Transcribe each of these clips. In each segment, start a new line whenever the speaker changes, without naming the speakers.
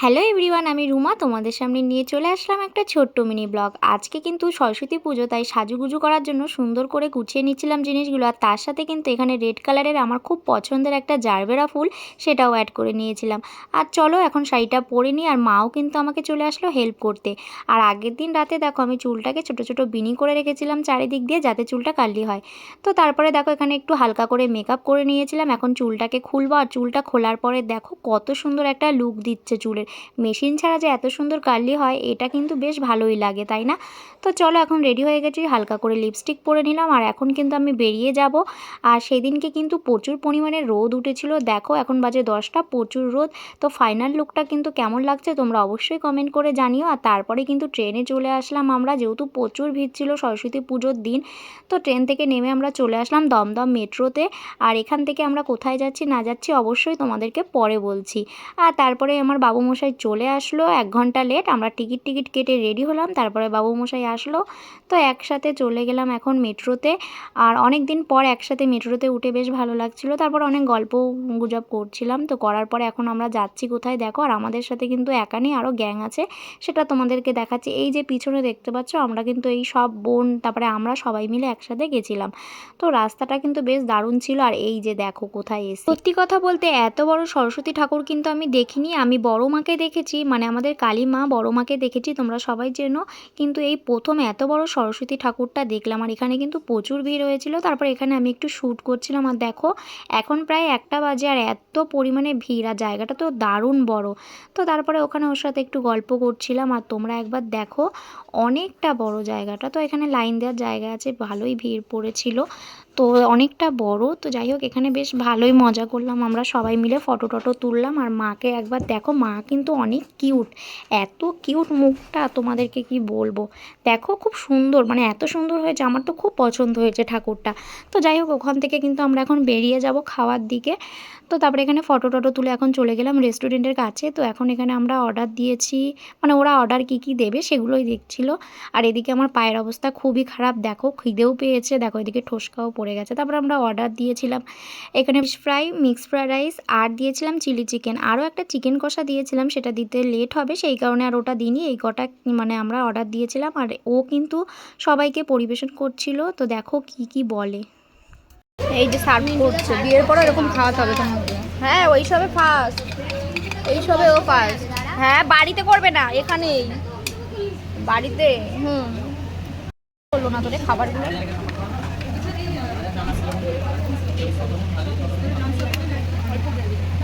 Hello everyone, আমি রুমা। তোমাদের সামনে নিয়ে চলে আসলাম একটা ছোট্ট মিনি ব্লগ। আজকে কিন্তু সরস্বতী পুজো, তাই সাজুগুজু করার জন্য সুন্দর করে গুছিয়ে নিচ্ছিলাম জিনিসগুলো। আর তার সাথে কিন্তু এখানে রেড কালারের আমার খুব পছন্দের একটা জারবেরা ফুল, সেটাও অ্যাড করে নিয়েছিলাম। আর চলো এখন শাড়িটা পরে নিই, আর মাও কিন্তু আমাকে চলে আসলো হেল্প করতে। আর আগের দিন রাতে দেখো আমি চুলটাকে ছোটো ছোটো বিনি করে রেখেছিলাম চারিদিক দিয়ে যাতে চুলটা কার্লি হয়। তো তারপরে দেখো এখানে একটু হালকা করে মেকআপ করে নিয়েছিলাম। এখন চুলটাকে খুলবো, আর চুলটা খোলার পরে দেখো কত সুন্দর একটা লুক দিচ্ছে চুলের। মেশিন ছাড়া যে এত সুন্দর কার্লি হয়, এটা কিন্তু বেশ ভালোই লাগে, তাই না? তো চলো এখন রেডি হয়ে গেছি, হালকা করে লিপস্টিক পরে নিলাম, আর এখন কিন্তু আমি বেরিয়ে যাব। আর সেদিনকে কিন্তু প্রচুর পরিমাণে রোদ উঠেছিল। দেখো, এখন বাজে দশটা, প্রচুর রোদ। তো ফাইনাল লুকটা কিন্তু কেমন লাগছে, তোমরা অবশ্যই কমেন্ট করে জানিও। আর তারপরে কিন্তু ট্রেনে চলে আসলাম আমরা, যেহেতু প্রচুর ভিড় ছিল সরস্বতী পুজোর দিন, তো ট্রেন থেকে নেমে আমরা চলে আসলাম দমদম মেট্রোতে। আর এখান থেকে আমরা কোথায় যাচ্ছি, না যাচ্ছি, অবশ্যই তোমাদেরকে পরে বলছি। আর তারপরে আমার বাবুমশাই চলে আসলো, এক ঘণ্টা লেট আমরা টিকিট টিকিট কেটে রেডি হলাম, তারপরে বাবুমশাই আসলো। তো একসাথে চলে গেলাম এখন মেট্রোতে আর অনেক দিন পর একসাথে মেট্রোতে উঠে বেশ ভালো লাগছিল। তারপর অনেক গল্প গুজব করছিলাম। তো করার পরে এখন আমরা যাচ্ছি কোথায় দেখো। আর আমাদের সাথে কিন্তু একা নেই আরও গ্যাং আছে। সেটা তোমাদেরকে দেখাচ্ছি। এই যে পিছনে দেখতে পাচ্ছ, আমরা কিন্তু এই সব বোন, তারপরে আমরা সবাই মিলে একসাথে গেছিলাম। তো রাস্তাটা কিন্তু বেশ দারুণ ছিল। আর এই যে দেখো কোথায় এসে সত্যি কথা বলতে এত বড় সরস্বতী ঠাকুর কিন্তু আমি দেখিনি। আমি বড় মাকে দেখেছি মানে আমাদের কালী মা, বড় মাকে দেখেছি, তোমরা সবাই চেনো। কিন্তু এই প্রথম এত বড় সরস্বতী ঠাকুরটা দেখলাম, আর এখানে কিন্তু প্রচুর ভিড় হয়েছিল। তারপর এখানে আমি একটু শ্যুট করছিলাম, আর দেখো, এখন প্রায় একটা বাজে, আর এত পরিমাণে ভিড়, আর জায়গাটা তো দারুণ বড়। তো তারপরে ওখানে ওর সাথে একটু গল্প করছিলাম, আর তোমরা একবার দেখো, অনেকটা বড় জায়গাটা। তো এখানে লাইন দেওয়ার জায়গা আছে, ভালোই ভিড় পড়েছিল। তো অনেকটা বড়, তো যাই হোক এখানে বেশ ভালোই মজা করলাম। আমরা সবাই মিলে ফটো টটো তুললাম আর মাকে একবার দেখো, মা কিন্তু অনেক কিউট এত কিউট মুখটা তোমাদেরকে কি বলব? দেখো খুব সুন্দর মানে এত সুন্দর হয়েছে, আমার তো খুব পছন্দ হয়েছে ঠাকুরটা। তো যাই হোক, ওখান থেকে কিন্তু আমরা এখন বেরিয়ে যাব খাওয়ার দিকে। তো তারপরে এখানে ফটো টটো তুলে এখন চলে গেলাম রেস্টুরেন্টের কাছে। তো এখন এখানে আমরা অর্ডার দিয়েছি মানে ওরা অর্ডার কী কী দেবে সেগুলোই দেখছিল। আর এদিকে আমার পায়ের অবস্থা খুবই খারাপ, দেখো খিদেও পেয়েছে, দেখো এদিকে ঠোসকাও পড়ে গেছে। তারপর আমরা অর্ডার দিয়েছিলাম। এখানে fish fry mix fried rice আর দিয়েছিলাম চিলি চিকেন আরও একটা চিকেন কষা দিয়েছিলাম, সেটা দিতে লেট হবে, সেই কারণে আর ওটা দিইনি। এই কটা মানে আমরা অর্ডার দিয়েছিলাম, আর ও কিন্তু সবাইকে পরিবেশন করছিল। তো দেখো কি কি বলে।
এই যে সার্ভ করছে। বিয়ের পরে এরকম খাওয়াতে হবে তোমাকে। হ্যাঁ ওই সবে ফার্স্ট এই সবে ও ফার্স্ট হ্যাঁ বাড়িতে করবে না, এখানেই। বাড়িতে, হুম। বলল না তোরে খাবারগুলো?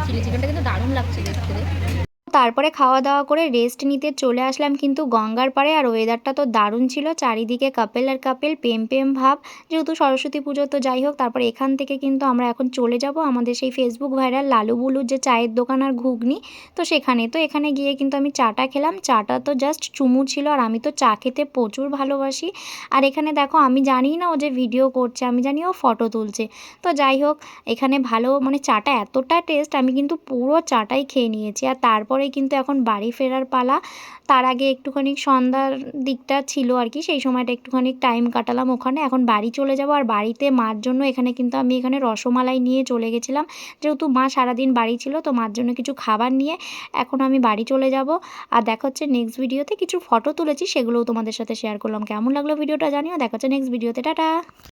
চিলি চিকেনটা কিন্তু দারুণ লাগছে দেখতে।
তারপরে খাওয়া দাওয়া করে রেস্ট নিতে চলে আসলাম কিন্তু গঙ্গার পাড়ে আর ওয়েদারটা তো দারুণ ছিল। চারিদিকে কাপেল আর কাপেল, প্রেম প্রেম ভাব। যেহেতু সরস্বতী পুজো তো যাই হোক, তারপরে এখান থেকে কিন্তু আমরা এখন চলে যাব আমাদের সেই ফেসবুক ভাইরাল লালু বুলুর যে চায়ের দোকান আর ঘুগনি। তো সেখানে, তো এখানে গিয়ে কিন্তু আমি চাটা খেলাম। চাটা তো জাস্ট চুমু ছিল আর আমি তো চা খেতে প্রচুর ভালোবাসি। আর এখানে দেখো, আমি জানি না ও যে ভিডিও করছে, আমি জানি ও ফটো তুলছে। তো যাই হোক, এখানে ভালো মানে চাটা এতটা টেস্ট আমি কিন্তু পুরো চাটাই খেয়ে নিয়েছি। আর তারপরে কিন্তু এখন বাড়ি ফেরার পালা। তার আগে একটুখানি সন্ধ্যার দিকটা ছিল আর কি, সেই সময়টা একটুখানি টাইম কাটালাম ওখানে। এখন বাড়ি চলে যাব আর বাড়িতে মার জন্য এখানে কিন্তু আমি এখানে রসমালাই নিয়ে চলে গেছিলাম। যেহেতু মা সারাদিন বাড়ি ছিল, তো মার জন্য কিছু খাবার নিয়ে এখন আমি বাড়ি চলে যাব। আর দেখা হচ্ছে নেক্সট ভিডিওতে কিছু ফটো তুলেছি, সেগুলোও তোমাদের সাথে শেয়ার করলাম। কেমন লাগল ভিডিওটা জানিও। দেখা হচ্ছে নেক্সট ভিডিওতে টাটা!